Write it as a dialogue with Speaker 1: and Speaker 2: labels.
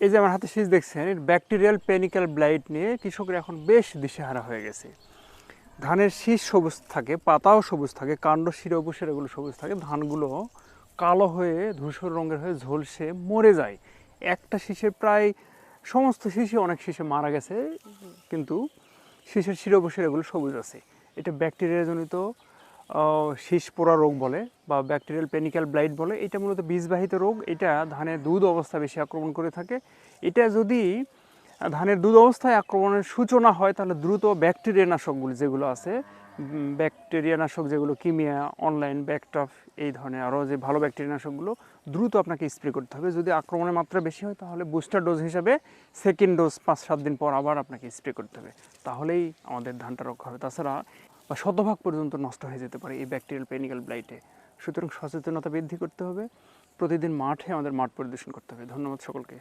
Speaker 1: এই যে আমার হাতে শীষ দেখছেন ব্যাকটেরিয়াল পেনিক্যাল ব্লাইট নিয়ে কৃষকরা এখন বেশ দিশেহারা হয়ে গেছে। ধানের শীষ সবুজ থাকে পাতাও সবুজ থাকে কাণ্ড শিরা উপশিরা এগুলো সবুজ থাকে ধানগুলো কালো হয়ে ধূসর রঙের হয়ে ঝলসে মরে যায়। একটা শীষের প্রায় সমস্ত শীষে অনেক শীষে মারা গেছে কিন্তু শীষের শিরা উপশিরা এগুলো সবুজ আছে। এটা ব্যাকটেরিয়া জনিত আহ, শীষ পোড়া রোগ বলে বা ব্যাকটেরিয়াল পেনিক্যাল ব্লাইট বলে, এটা মূলত বীজবাহিত রোগ। এটা ধানে দুধ অবস্থা বেশি আক্রমণ করে থাকে। এটা যদি ধানের দুধ অবস্থায় আক্রমণের সূচনা হয়, তাহলে দ্রুত ব্যাকটেরিয়া নাশকগুলি যেগুলো আছে ব্যাকটেরিয়া নাশক যেগুলো কিমিয়া, অনলাইন, ব্যাকটফ, এই ধরনের আরও যে ভালো ব্যাকটেরিয়া নাশকগুলো দ্রুত আপনাকে স্প্রে করতে হবে। যদি আক্রমণের মাত্রা বেশি হয়, তাহলে বুস্টার ডোজ হিসাবে সেকেন্ড ডোজ পাঁচ সাত দিন পর আবার আপনাকে স্প্রে করতে হবে। তাহলেই আমাদের ধানটা রক্ষা হবে। তাছাড়া বা শতভাগ পর্যন্ত নষ্ট হয়ে যেতে পারে এই ব্যাকটেরিয়াল পেনিক্যাল ব্লাইটে। সুতরাং সচেতনতা বৃদ্ধি করতে হবে। প্রতিদিন মাঠে আমাদের মাঠ পরিদর্শন করতে হবে। ধন্যবাদ সকলকে।